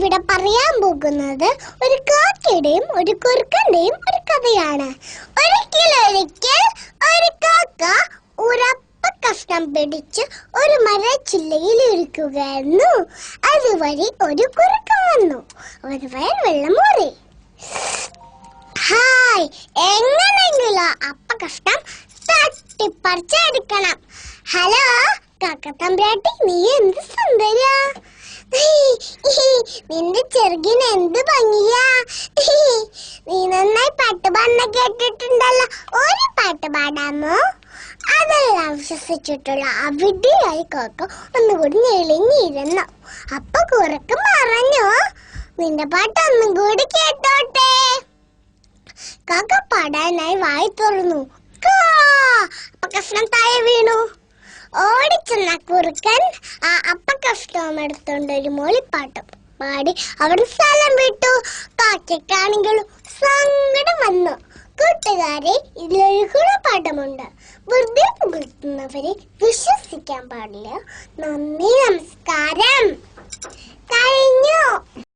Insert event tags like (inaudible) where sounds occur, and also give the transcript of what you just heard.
ഇവിടെ പറയാൻ പോകുന്നത് ഒരു കാക്കയുടെയും ഒരു കുറുക്കന്റെയും ഒരു കഥയാണ്. ഒരിക്കൽ ഒരിക്കൽ ഒരു കാക്ക ഉറപ്പ കഷ്ണം പിടിച്ച് ഒരു മരച്ചില്ലയിൽ ഇരിക്കുകയായിരുന്നു. അതുവഴി ഒരു കുറുക്കൻ വന്നു. ഒരു വയൽ വെള്ളം മൂറി ഹായ് എങ്ങനെങ്കിലും അപ്പ കഷ്ണം തട്ടിപ്പറിച്ചെടുക്കണം. ഹലോ കാക്ക കാക്കത്തമ്പ്രാട്ടി നീ എന്ത് സുന്ദരാ നിന്റെ ചെറുകിന് എന്ത് ഭംഗിയാ? (laughs) നീ നന്നായി പാട്ട് പാടുന്ന കേട്ടിട്ടുണ്ടല്ലോ. ഒരു പാട്ട് പാടാമോ? അതെല്ലാം വിശ്വസിച്ചിട്ടുള്ള അവിടെയായി കാക്ക ഒന്നുകൂടി ഞെളിഞ്ഞിരുന്നു. അപ്പൊ കുറക്ക് പറഞ്ഞു നിന്റെ പാട്ട് ഒന്നും കൂടി കേട്ടോട്ടെ. കാക്ക പാടാനായി വായി തുറന്നു. കഷ്ണം താഴെ വീണു. ഓടിച്ചെന്ന കുറുക്കൻ ആ അപ്പ കഷ്ണവും എടുത്തോണ്ട് ഒരു മൂളിപ്പാട്ട് പാടി അവിടെ സ്ഥലം വിട്ടു. കാക്കയ്ക്കാണെങ്കിലും സങ്കടം വന്നു. കൂട്ടുകാരെ ഇതിലൊരു ഗുണപാഠമുണ്ട്. വെറുതെ പുകഴ്ത്തുന്നവരെ വിശ്വസിക്കാൻ പാടില്ല. നന്ദി നമസ്കാരം.